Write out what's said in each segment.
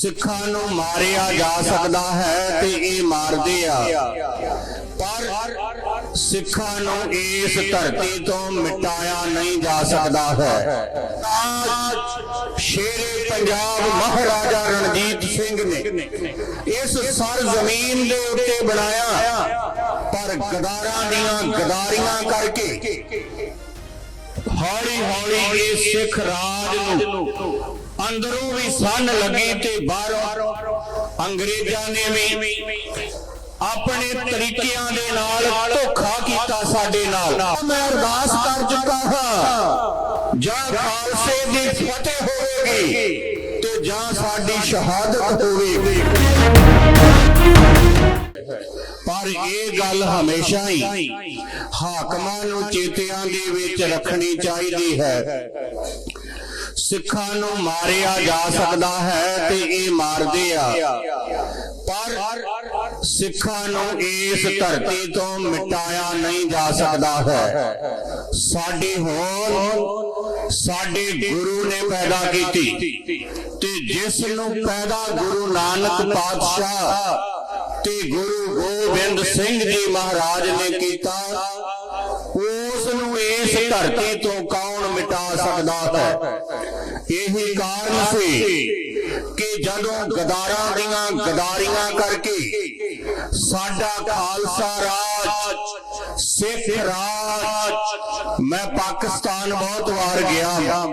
ਸਿੱਖਾਂ ਨੂੰ ਮਾਰਿਆ ਜਾ ਸਕਦਾ ਹੈ ਤੇ ਇਹ ਮਾਰਦੇ ਆ। ਪਰ ਸਿੱਖਾਂ ਨੂੰ ਇਸ ਧਰਤੀ ਤੋਂ ਮਿਟਾਇਆ ਨਹੀਂ ਜਾ ਸਕਦਾ ਹੈ। ਅੱਜ ਸ਼ੇਰੇ ਪੰਜਾਬ ਮਹਾਰਾਜਾ ਰਣਜੀਤ ਸਿੰਘ ਨੇ ਇਸ ਸਰ ਜ਼ਮੀਨ ਦੇ ਉੱਤੇ ਬਣਾਇਆ। ਪਰ ਗਦਾਰਾਂ ਦੀਆਂ ਗਦਾਰੀਆਂ ਕਰਕੇ ਹੌਲੀ ਹੌਲੀ ਇਹ ਸਿੱਖ ਰਾਜ ਨੂੰ ਅੰਦਰੋਂ ਵੀ ਸੰਨ ਲੱਗੀ ਤੇ ਬਾਹਰੋਂ ਅੰਗਰੇਜ਼ਾਂ ਨੇ ਵੀ ਆਪਣੇ ਤਰੀਕਿਆਂ ਦੇ ਨਾਲ ਧੋਖਾ ਕੀਤਾ ਸਾਡੇ ਨਾਲ। ਮੈਂ ਅਰਦਾਸ ਕਰ ਚੁੱਕਾ ਹਾਂ, ਜਾਂ ਖਾਲਸੇ ਦੀ ਫਤਿਹ ਹੋਵੇਗੀ ਤੇ ਜਾਂ ਸਾਡੀ ਸ਼ਹਾਦਤ ਹੋਵੇਗੀ। ਪਰ ਇਹ ਗੱਲ ਹਮੇਸ਼ਾ ਹੀ ਹਾਕਮਾਂ ਨੂੰ ਚੇਤਿਆਂ ਦੇ ਵਿੱਚ ਰੱਖਣੀ ਚਾਹੀਦੀ ਹੈ। ਸਿੱਖਾਂ ਨੂੰ ਮਾਰਿਆ ਜਾ ਸਕਦਾ ਹੈ ਤੇ ਇਹ ਮਾਰਦੇ ਆ। ਪਰ ਸਿੱਖਾਂ ਨੂੰ ਇਸ ਧਰਤੀ ਤੋਂ ਮਿਟਾਇਆ ਨਹੀਂ ਜਾ ਸਕਦਾ ਹੈ। ਸਾਡੇ ਹੋਣ ਸਾਡੇ ਗੁਰੂ ਨੇ ਪੈਦਾ ਕੀਤੀ ਤੇ ਜਿਸ ਨੂੰ ਪੈਦਾ ਗੁਰੂ ਨਾਨਕ ਪਾਤਸ਼ਾਹ ਤੇ ਗੁਰੂ ਗੋਬਿੰਦ ਸਿੰਘ ਜੀ ਮਹਾਰਾਜ ਨੇ ਕੀਤਾ ਉਸ ਨੂੰ ਇਸ ਧਰਤੀ ਤੋਂ ਕੌਣ ਮਿਟਾ ਸਕਦਾ ਹੈ? ਇਹੀ ਕਾਰਨ ਸੀ ਕਿ ਜਦੋਂ ਗਦਾਰਾਂ ਦੀਆਂ ਗਦਾਰੀਆਂ ਕਰਕੇ ਸਾਡਾ ਖਾਲਸਾ ਰਾਜ ਸਿੱਖ ਰਾਜ ਮੈਂ ਪਾਕਿਸਤਾਨ ਬਹੁਤ ਵਾਰ ਗਿਆ ਹਾਂ।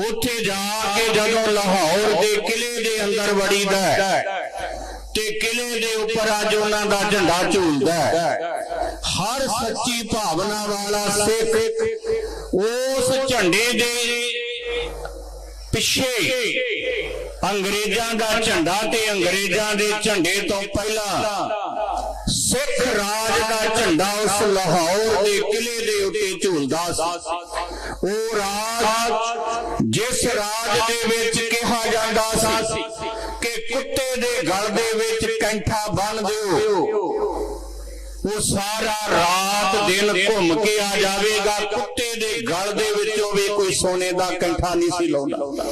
ਉੱਥੇ ਜਾ ਕੇ ਜਦੋਂ ਲਾਹੌਰ ਦੇ ਕਿਲੇ ਦੇ ਅੰਦਰ ਵੜੀਦਾ ਹੈ, ਤੇ ਕਿਲੇ ਦੇ ਉੱਪਰ ਅੱਜ ਉਹਨਾਂ ਦਾ ਝੰਡਾ ਝੂਲਦਾ ਹੈ। ਹਰ ਸੱਚੀ ਭਾਵਨਾ ਵਾਲਾ ਸਿੱਖ ਉਸ ਝੰਡੇ ਦੇ ਪਿੱਛੇ ਅੰਗਰੇਜ਼ਾਂ ਦਾ ਝੰਡਾ ਤੇ ਅੰਗਰੇਜ਼ਾਂ ਦੇ ਝੰਡੇ ਤੋਂ ਪਹਿਲਾਂ ਸਿੱਖ ਰਾਜ ਦਾ ਝੰਡਾ ਉਸ ਲਾਹੌਰ ਦੇ ਕਿਲੇ ਦੇ ਉੱਤੇ ਝੂਲਦਾ ਸੀ ਉਹ ਰਾਜ ਜਿਸ ਰਾਜ ਦੇ ਵਿੱਚ ਕਿਹਾ ਜਾਂਦਾ ਸੀ ਕੁੱਤੇ ਦੇ ਗਲ ਦੇ ਵਿੱਚ ਕੈਂਠਾ ਬੰਨ ਦਿਓ। ਉਹ ਸਾਰਾ ਰਾਤ ਦਿਨ ਘੁੰਮ ਕੇ ਆ ਜਾਵੇਗਾ। ਕੁੱਤੇ ਦੇ ਗਲ ਦੇ ਵਿੱਚੋਂ ਵੀ ਕੋਈ ਸੋਨੇ ਦਾ ਕੰਠਾ ਨਹੀਂ ਸੀ ਲਾਉਂਦਾ।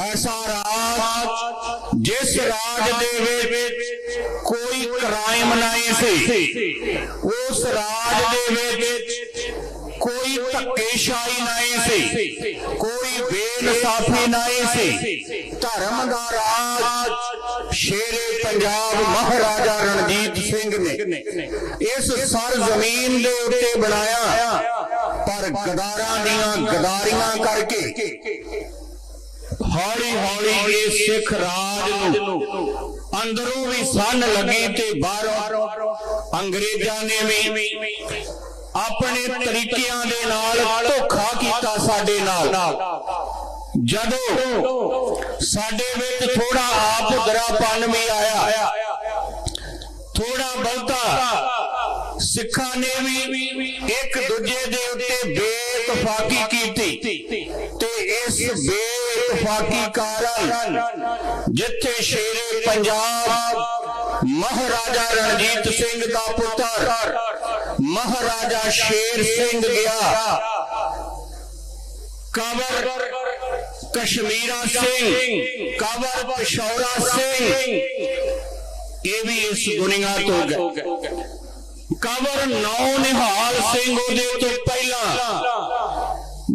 ਐਸਾ ਰਾਜ ਜਿਸ ਰਾਜ ਦੇ ਵਿੱਚ ਕੋਈ ਕ੍ਰਾਈਮ ਨਹੀਂ ਸੀ, ਉਸ ਰਾਜ ਦੇ ਵਿੱਚ ਕੋਈ ਧੱਕੇਸ਼ਾਹੀ ਨਹੀਂ ਸੀ, ਕੋਈ ਬੇਇਨਸਾਫੀ ਨਹੀਂ ਸੀ। ਧਰਮ ਦਾ ਰਾਜ ਸ਼ੇਰੇ ਪੰਜਾਬ ਮਹਾਰਾਜਾ ਰਣਜੀਤ ਸਿੰਘ ਨੇ ਇਸ ਸਰ ਜ਼ਮੀਨ ਦੇ ਉੱਤੇ ਬਣਾਇਆ। ਪਰ ਗਦਾਰਾਂ ਦੀਆਂ ਗਦਾਰੀਆਂ ਕਰਕੇ ਹੌਲੀ ਹੌਲੀ ਇਹ ਸਿੱਖ ਰਾਜ ਨੂੰ ਅੰਦਰੋਂ ਵੀ ਸੰਨ ਲੱਗੀ ਤੇ ਬਾਹਰੋਂ ਅੰਗਰੇਜ਼ਾਂ ਨੇ ਵੀ ਆਪਣੇ ਤਰੀਕਿਆਂ ਦੇ ਨਾਲ ਧੋਖਾ ਕੀਤਾ ਸਾਡੇ ਨਾਲ। ਜਦੋਂ ਸਾਡੇ ਵਿੱਚ ਥੋੜਾ ਆਪ ਦਰਾਪਨ ਵੀ ਆਇਆ ਥੋੜਾ ਬਹੁਤਾ ਸਿੱਖਾਂ ਨੇ ਵੀ ਇੱਕ ਦੂਜੇ ਦੇ ਉੱਤੇ ਬੇਇਤਫਾਕੀ ਕੀਤੀ ਤੇ ਇਸ ਬੇਇਤਫਾਕੀ ਕਾਰਨ ਜਿੱਥੇ ਸ਼ੇਰੇ ਪੰਜਾਬ ਮਹਾਰਾਜਾ ਰਣਜੀਤ ਸਿੰਘ ਦਾ ਪੁੱਤਰ, ਮਹਾਰਾਜਾ ਸ਼ੇਰ ਸਿੰਘ ਗਿਆ, ਕਬਰ ਕਸ਼ਮੀਰਾ ਸਿੰਘ ਕਬਰ ਪਸ਼ੌਰਾ ਸਿੰਘ। ਇਹ ਵੀ ਇਸ ਦੁਨੀਆ ਤੋਂ ਗਏ ਕਬਰ ਨੌ ਨਿਹਾਲ ਸਿੰਘ ਉਹਦੇ ਤੋਂ ਪਹਿਲਾਂ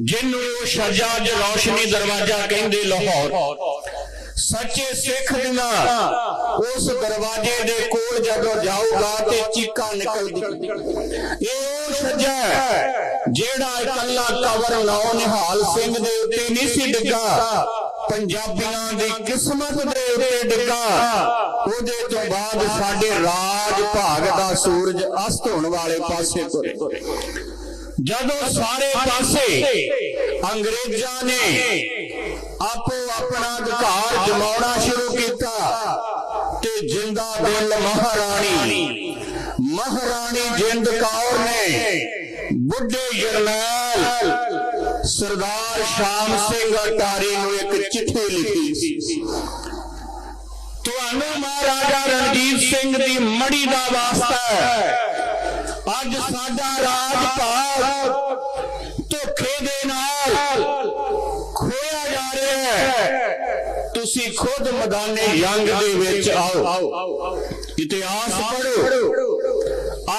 ਜਿਹਨੂੰ ਉਹ ਸ਼ਜਾਜ ਰੌਸ਼ਨੀ ਦਰਵਾਜ਼ਾ ਕਹਿੰਦੇ ਲਾਹੌਰ। ਸੱਚੇ ਸਿੱਖ ਦੀਆਂ ਉਸ ਦਰਵਾਜ਼ੇ ਦੇ ਕੋਲ ਜਦੋਂ ਜਾਊਗਾ ਤੇ ਚੀਕਾਂ ਨਿਕਲਦੀ ਇਹ ਉਹ ਸੱਜਾ ਹੈ, ਜਿਹੜਾ ਇਕੱਲਾ ਕਵਰ ਲਾਓ ਨਿਹਾਲ ਸਿੰਘ ਦੇ ਉੱਤੇ ਨਹੀਂ ਸੀ ਡਿੱਗਾ, ਪੰਜਾਬੀਆਂ ਦੀ ਕਿਸਮਤ ਦੇ ਉੱਤੇ ਡਿੱਗਾ, ਉਹਦੇ ਤੋਂ ਬਾਅਦ ਸਾਡੇ ਰਾਜ ਭਾਗ ਦਾ ਸੂਰਜ ਅਸਤ ਹੋਣ ਵਾਲੇ ਪਾਸੇ ਤੁਰੇ। ਜਦੋਂ ਸਾਰੇ ਪਾਸੇ ਅੰਗਰੇਜ਼ਾਂ ਨੇ ਆਪੋ ਆਪਣਾ ਅਧਿਕਾਰ ਜਮਾਉਣਾ ਸ਼ੁਰੂ ਕੀਤਾ ਤੇ ਜਿੰਦਾ ਦਿਲ ਮਹਾਰਾਣੀ ਮਹਾਰਾਣੀ ਜਿੰਦ ਕੌਰ ਨੇ ਬੁੱਢੇ ਜਰਨੈਲ ਸਰਦਾਰ ਸ਼ਾਮ ਸਿੰਘ ਅਟਾਰੀ ਨੂੰ ਇੱਕ ਚਿੱਠੀ ਲਿਖੀ ਸੀ। ਤੁਹਾਨੂੰ ਮਹਾਰਾਜਾ ਰਣਜੀਤ ਸਿੰਘ ਦੀ ਮੜੀ ਦਾ ਵਾਸਤਾ ਹੈ। ਅੱਜ ਸਾਡਾ ਰਾਜ ਭਾਗ ਧੋਖੇ ਦੇ ਨਾਲ ਖੋਇਆ ਜਾ ਰਿਹਾ ਹੈ। ਤੁਸੀਂ ਖੁਦ ਮੈਦਾਨੇ ਜੰਗ ਦੇ ਵਿੱਚ ਆਓ। ਇਤਿਹਾਸ ਪੜ੍ਹੋ।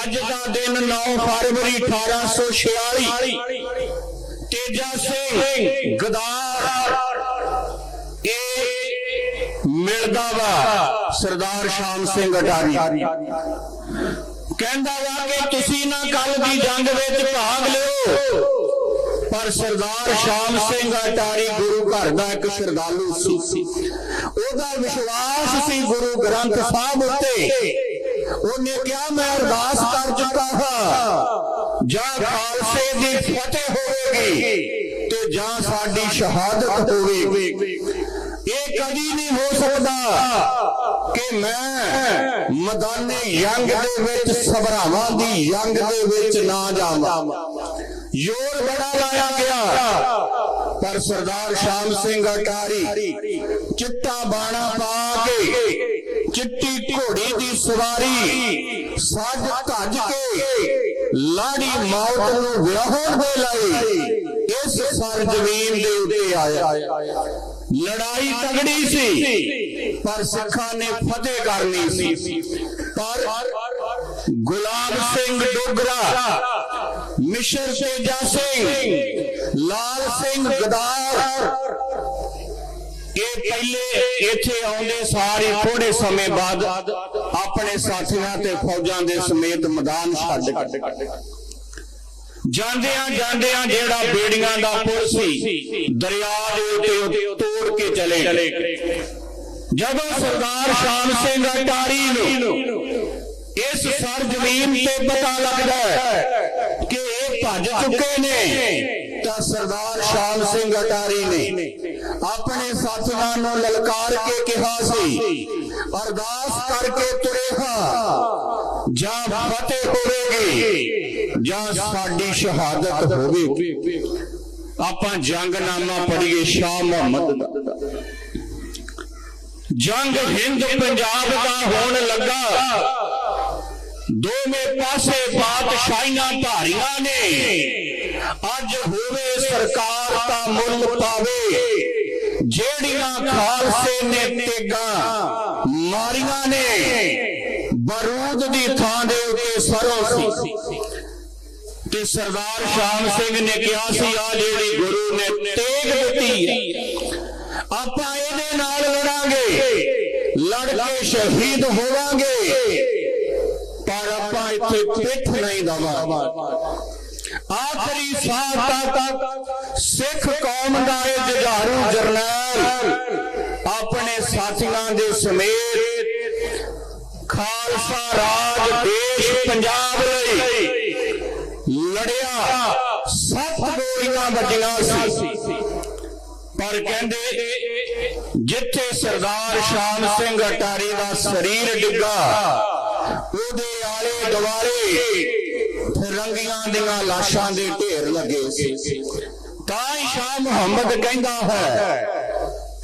ਅੱਜ ਦਾ ਦਿਨ 9 ਫਰਵਰੀ 1846 ਤੇਜਾ ਸਿੰਘ ਗਦਾਰ। ਇਹ ਮਿਲਦਾ ਵਾ ਸਰਦਾਰ ਸ਼ਾਮ ਸਿੰਘ ਅਟਾਰੀ। ਕਹਿੰਦਾ ਵਾ ਕਿ ਤੁਸੀਂ ਨਾ ਕੱਲ ਦੀ ਜੰਗ ਵਿੱਚ ਭਾਗ ਲਿਓ। ਪਰ ਸਰਦਾਰ ਸ਼ਾਮ ਸਿੰਘ ਅਟਾਰੀ ਗੁਰੂ ਘਰ ਦਾ ਇੱਕ ਸ਼ਰਧਾਲੂ ਸੀ। ਉਹਦਾ ਵਿਸ਼ਵਾਸ ਸੀ ਗੁਰੂ ਗ੍ਰੰਥ ਸਾਹਿਬ ਉੱਤੇ। ਉਹਨੇ ਕਿਹਾ, ਮੈਂ ਅਰਦਾਸ ਕਰ ਚੁੱਕਾ ਹਾਂ। ਜਾਂ ਖਾਲਸੇ ਦੀ ਫਤਿਹ ਹੋਵੇਗੀ ਤੇ ਜਾਂ ਸਾਡੀ ਸ਼ਹਾਦਤ ਹੋਵੇਗੀ। ਇਹ ਕਦੀ ਨਹੀਂ ਹੋ ਸਕਦਾ ਕਿ ਮੈਂ ਮੈਦਾਨੇ ਜੰਗ ਦੇ ਵਿੱਚ, ਸਭਰਾਵਾਂ ਦੀ ਯੰਗ ਦੇ ਵਿੱਚ ਨਾ ਜਾਵਾਂ। ਜ਼ੋਰ ਬੜਾ ਲਾਇਆ ਗਿਆ। ਪਰ ਸਰਦਾਰ ਸ਼ਾਮ ਸਿੰਘ ਅਟਾਰੀ ਚਿੱਟਾ ਬਾਣਾ ਪਾ ਕੇ, ਚਿੱਟੀ ਘੋੜੀ ਦੀ ਸਵਾਰੀ ਸੱਜ ਧੱਜ ਕੇ ਲਾੜੀ ਮੌਤ ਨੂੰ ਵਿਆਹਣ ਦੇ ਲਈ ਇਸ ਸਰਜਮੀਨ ਦੇ ਉੱਤੇ ਆਇਆ ਲੜਾਈ ਤਗੜੀ ਸੀ ਪਰ ਸਿੱਖਾਂ ਨੇ ਫਤਿਹ ਕਰਨੀ ਸੀ ਪਰ ਗੁਲਾਬ ਸਿੰਘ ਡੋਗਰਾ ਮਿਸ਼ਰ ਤੇਜਾ ਸਿੰਘ ਲਾਲ ਸਿੰਘ ਗਦਾਰ ਇਹ ਪਹਿਲੇ ਇੱਥੇ ਆਉਂਦੇ ਸਾਰੇ ਥੋੜੇ ਸਮੇਂ ਬਾਅਦ ਆਪਣੇ ਸਾਥੀਆਂ ਤੇ ਫੌਜਾਂ ਦੇ ਸਮੇਤ ਮੈਦਾਨ ਛੱਡ ਜਾਂਦਿਆਂ ਜਾਂਦਿਆਂ ਜਿਹੜਾ ਬੇੜੀਆਂ ਦਾ ਪੁਲ ਸੀ, ਦਰਿਆ ਦੇ ਉੱਤੇ ਤੋੜ ਕੇ ਚਲੇ ਜਦੋਂ ਸਰਦਾਰ ਸ਼ਾਮ ਸਿੰਘ ਅਟਾਰੀ ਨੂੰ ਇਸ ਸਰਜ਼ਮੀਨ ਤੇ ਪਤਾ ਲੱਗਦਾ ਹੈ ਕਿ ਇਹ ਭੱਜ ਚੁੱਕੇ ਨੇ ਸਰਦਾਰ ਸ਼ਾਮ ਸਿੰਘ ਅਟਾਰੀ ਨੇ ਆਪਣੇ ਸਾਥੀਆਂ ਨੂੰ ਲਲਕਾਰ ਕੇ ਕਿਹਾ ਸੀ, ਅਰਦਾਸ ਕਰਕੇ ਤੁਰੇ ਹਾਂ, ਜਾਂ ਫਤਿਹ ਹੋਵੇਗੀ, ਜਾਂ ਸਾਡੀ ਸ਼ਹਾਦਤ ਹੋਵੇਗੀ। ਆਪਾਂ ਜੰਗਨਾਮਾ ਪੜ੍ਹੀਏ ਸ਼ਾਹ ਮੁਹੰਮਦ ਦਾ। ਜੰਗ ਹਿੰਦ ਪੰਜਾਬ ਦਾ ਹੋਣ ਲੱਗਾ। ਦੋਵੇਂ ਪਾਸੇ ਬਾਦਸ਼ਾਹੀਆਂ ਭਾਰੀਆਂ ਨੇ। ਅੱਜ ਹੋਵੇ ਸਰਕਾਰ ਦਾ ਮੁੱਲ ਪਾਵੇ। ਜਿਹੜੀਆਂ ਖਾਲਸੇ ਨੇ ਤੇਗਾ ਮਾਰੀਆਂ ਨੇ, ਬਰੂਦ ਦੀ ਥਾਂ ਦੇ ਉੱਤੇ ਸਰੋਂ ਸੀ। ਤੇ ਸਰਦਾਰ ਸ਼ਾਮ ਸਿੰਘ ਨੇ ਕਿਹਾ ਸੀ ਆ ਜਿਹੜੀ ਗੁਰੂ ਨੇ ਤੇਗ ਦਿੱਤੀ ਹੈ ਆਪਾਂ ਇਹਦੇ ਨਾਲ ਲੜਾਂਗੇ, ਲੜ ਕੇ ਸ਼ਹੀਦ ਹੋਵਾਂਗੇ, ਪਰ ਆਪਾਂ ਇੱਥੇ ਪਿੱਠ ਨਹੀਂ ਦਵਾਂਗੇ। ਆਖਰੀ ਸਾਹ ਤੱਕ ਸਿੱਖ ਕੌਮ ਦਾ ਇਹ ਜੁਝਾਰੂ ਜਰਨੈਲ ਆਪਣੇ ਸਾਥੀਆਂ ਦੇ ਸਮੇਤ ਖਾਲਸਾ ਰਾਜ ਦੇਸ਼ ਪੰਜਾਬ ਲਈ ਲੜਿਆ ਸੱਤ ਗੋਲੀਆਂ ਵੱਜੀਆਂ ਸੀ। ਪਰ ਕਹਿੰਦੇ ਜਿੱਥੇ ਸਰਦਾਰ ਸ਼ਾਮ ਸਿੰਘ ਅਟਾਰੀ ਦਾ ਸਰੀਰ ਡਿੱਗਾ ਉਹਦੇ ਆਲੇ ਦੁਆਲੇ ਫਿਰੰਗੀਆਂ ਦੀਆਂ ਲਾਸ਼ਾਂ ਦੇ ਢੇਰ ਲੱਗੇ ਸੀ। ਤਾਂ ਹੀ ਸ਼ਾਹ ਮੁਹੰਮਦ ਕਹਿੰਦਾ ਹੈ,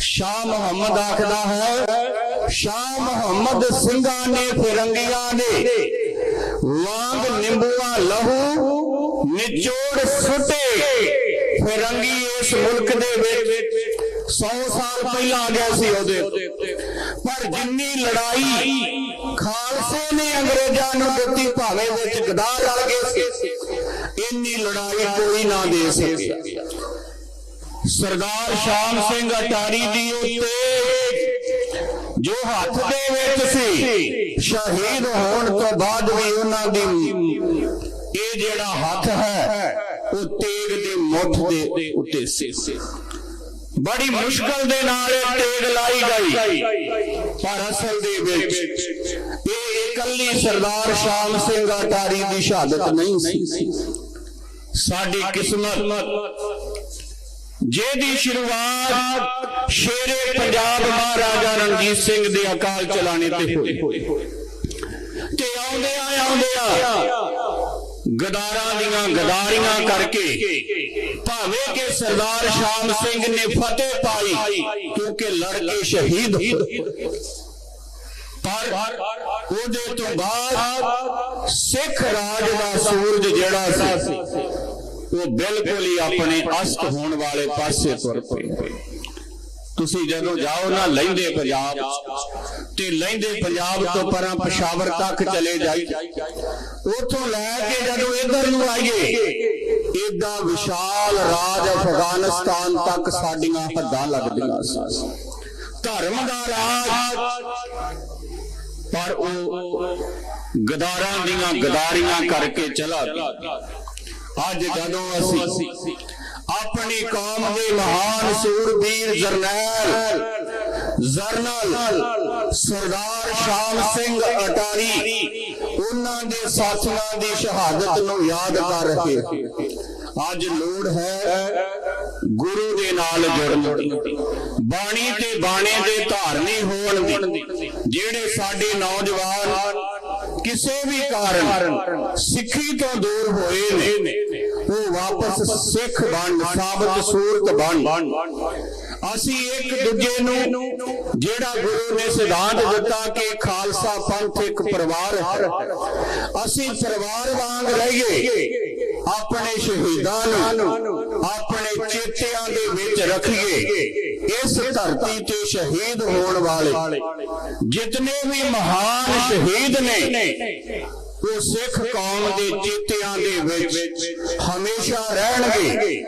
ਸ਼ਾਹ ਮੁਹੰਮਦ ਆਖਦਾ ਹੈ, ਸ਼ਾਹ ਮੁਹੰਮਦ ਸਿੰਘਾਂ ਨੇ, ਫਿਰੰਗੀਆਂ ਨੇ ਵਾਂਗ ਨਿੰਬੂਆ ਲਹੂ, ਨਿਚੋੜ ਸੁੱਟੇ। ਫਿਰੰਗੀ ਇਸ ਮੁਲਕ ਦੇ ਵਿੱਚ 100 ਸਾਲ ਪਹਿਲਾਂ ਆ ਗਿਆ ਸੀ ਉਹਦੇ ਉੱਤੇ। ਪਰ ਜਿੰਨੀ ਲੜਾਈ ਖਾਲਸੇ ਨੇ ਅੰਗਰੇਜ਼ਾਂ ਨੂੰ ਦਿੱਤੀ, ਭਾਵੇਂ ਵਿੱਚ ਗਦਾਰ ਰਲ ਗਏ ਸੀ। ਇੰਨੀ ਲੜਾਈ ਕੋਈ ਨਾ ਦੇ ਸਕਿਆ ਸਰਦਾਰ ਸ਼ਾਮ ਸਿੰਘ ਅਟਾਰੀ ਦੀ ਉੱਤੇ ਜੋ ਹੱਥ ਦੇ ਵਿੱਚ ਸੀ, ਸ਼ਹੀਦ ਹੋਣ ਤੋਂ ਬਾਅਦ ਵੀ ਉਹਨਾਂ ਦੀ ਇਹ ਜਿਹੜਾ ਹੱਥ ਹੈ, ਉਹ ਤੇਗ ਦੇ ਮੁੱਠ ਦੇ ਉੱਤੇ ਸੀ। ਬੜੀ ਮੁਸ਼ਕਲ ਦੇ ਨਾਲ ਇਹ ਤੇਗ ਲਾਈ ਗਈ। ਪਰ ਅਸਲ ਦੇ ਵਿੱਚ ਇਹ ਇਕੱਲੀ ਸਰਦਾਰ ਸ਼ਾਮ ਸਿੰਘ ਅਟਾਰੀ ਦੀ ਸ਼ਹਾਦਤ ਨਹੀਂ ਸੀ। ਸਾਡੀ ਕਿਸਮਤ। ਜਿਹਦੀ ਸ਼ੁਰੂਆਤ ਸ਼ੇਰੇ ਪੰਜਾਬ ਮਹਾਰਾਜਾ ਰਣਜੀਤ ਸਿੰਘ ਦੇ ਅਕਾਲ ਚਲਾਣੇ ਤੇ ਹੋਈ ਤੇ ਆਉਂਦੇ ਆ ਆਉਂਦੇ ਆ। ਗਦਾਰਾਂ ਦੀਆਂ ਗਦਾਰੀਆਂ ਕਰਕੇ ਭਾਵੇਂ ਕਿ ਸਰਦਾਰ ਸ਼ਾਮ ਸਿੰਘ ਨੇ ਫਤਿਹ ਪਾਈ ਕਿਉਂਕਿ ਲੜ ਕੇ ਸ਼ਹੀਦ ਪਰ ਉਹਦੇ ਤੋਂ ਬਾਅਦ ਸਿੱਖ ਰਾਜ ਦਾ ਸੂਰਜ ਜਿਹੜਾ ਸੀ, ਉਹ ਬਿਲਕੁਲ ਹੀ ਆਪਣੇ ਅਸਤ ਹੋਣ ਵਾਲੇ ਪਾਸੇ ਤੁਰ ਪਏ। ਤੁਸੀਂ ਜਦੋਂ ਜਾਓ ਨਾ ਲਹਿੰਦੇ ਪੰਜਾਬ ਤੇ ਲਹਿੰਦੇ ਪੰਜਾਬ ਤੋਂ ਪਰਾਂ ਪਸ਼ਾਵਰ ਤੱਕ ਚਲੇ ਜਾਈ ਉੱਥੋਂ ਲੈ ਕੇ ਜਦੋਂ ਇਧਰ ਨੂੰ ਆਈਏ, ਏਡਾ ਵਿਸ਼ਾਲ ਰਾਜ ਅਫਗਾਨਿਸਤਾਨ ਤੱਕ ਸਾਡੀਆਂ ਹੱਦਾਂ ਲੱਗਦੀਆਂ ਸੀ। ਧਰਮ ਦਾ ਰਾਜ ਪਰ ਉਹ ਗਦਾਰਾਂ ਦੀਆਂ ਗਦਾਰੀਆਂ ਕਰਕੇ ਚਲਾ ਗਿਆ ਅੱਜ ਜਦੋਂ ਅਸੀਂ ਆਪਣੀ ਕੌਮ ਦੇ ਮਹਾਨ ਸੂਰਬੀਰ ਜਰਨੈਲ, ਜਰਨਲ ਸਰਦਾਰ ਸ਼ਾਮ ਸਿੰਘ ਅਟਾਰੀ, ਉਹਨਾਂ ਦੇ ਸਾਥੀਆਂ ਦੀ ਸ਼ਹਾਦਤ ਨੂੰ ਯਾਦ ਕਰ ਰਹੇ ਅੱਜ ਲੋੜ ਹੈ ਗੁਰੂ ਦੇ ਨਾਲ ਜੁੜਨ ਦੀ। ਬਾਣੀ ਤੇ ਬਾਣੇ ਦੇ ਧਾਰਨੀ ਹੋਣ ਦੀ। ਜਿਹੜੇ ਸਾਡੇ ਨੌਜਵਾਨ ਕਿਸੇ ਵੀ ਕਾਰਨ ਸਿੱਖੀ ਤੋਂ ਦੂਰ ਹੋਏ ਨੇ, ਉਹ ਵਾਪਸ ਸਿੱਖ ਬਣ, ਸਾਬਤ ਸੂਰਤ ਬਣ। ਅਸੀਂ ਇੱਕ ਦੂਜੇ ਨੂੰ ਜਿਹੜਾ ਗੁਰੂ ਨੇ ਸਿਧਾਂਤ ਦਿੱਤਾ ਕਿ ਖਾਲਸਾ ਪੰਥ ਇੱਕ ਪਰਿਵਾਰ ਹੈ। ਅਸੀਂ ਪਰਿਵਾਰ ਵਾਂਗ ਰਹੀਏ, ਆਪਣੇ ਸ਼ਹੀਦਾਂ ਨੂੰ ਆਪਣੇ ਚੇਤਿਆਂ ਦੇ ਵਿੱਚ ਰੱਖੀਏ, ਇਸ ਧਰਤੀ ਤੇ ਸ਼ਹੀਦ ਹੋਣ ਵਾਲੇ ਜਿਤਨੇ ਵੀ ਮਹਾਨ ਸ਼ਹੀਦ ਨੇ, ਉਹ ਸਿੱਖ ਕੌਮ ਦੇ ਚੇਤਿਆਂ ਦੇ ਵਿੱਚ ਹਮੇਸ਼ਾ ਰਹਿਣਗੇ।